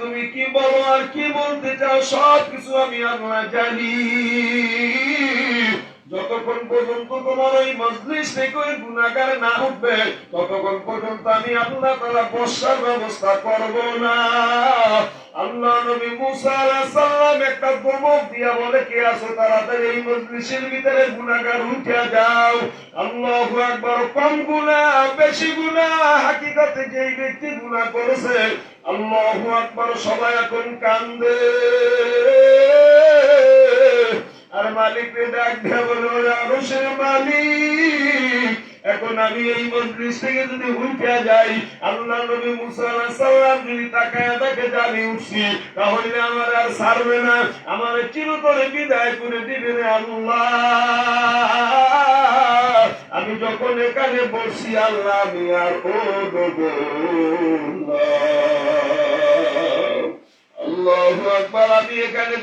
তুমি কি বলো আর কি বলতে চাও? সব কিছু আমি আল্লাহ জানি। যতক্ষণ পর্যন্ত তোমার ওই মজলিস থেকে গুণাগার না উঠবে, ততক্ষণ পর্যন্ত আমি আল্লাহ তারা বর্ষার ব্যবস্থা করব না। নবী মুসা আলাইহিস সালাম একটা ধমক দিয়া বলে, কে আছো তাড়াতাড়ি এই মজলিসের ভিতরে? গুণাগার উঠে যাও। আল্লাহু আকবার। কম গুনাহ, বেশি গুনাহ। হাকিকতে যেই ব্যক্তি গুনাহ করেছে, আল্লাহু আকবার, সবাই এখন কান্দে। আর মালিককে ডাক দেয়া বলে আরশের মালিক, এখন আমি এই মজলিস থেকে যদি উঠে যাই, আল্লাহ নবী মুসা আলাইহিস সালাম যদি তাকায় যে আমি উঠছি, তাহলে আমার আর ছাড়বে না। আমার চিরতরে বিদায় করে দিবে না আল্লাহ। আমি যখন এখানে বসি, আল্লাহ আমি আর ও আল্লাহ। আমি এখানে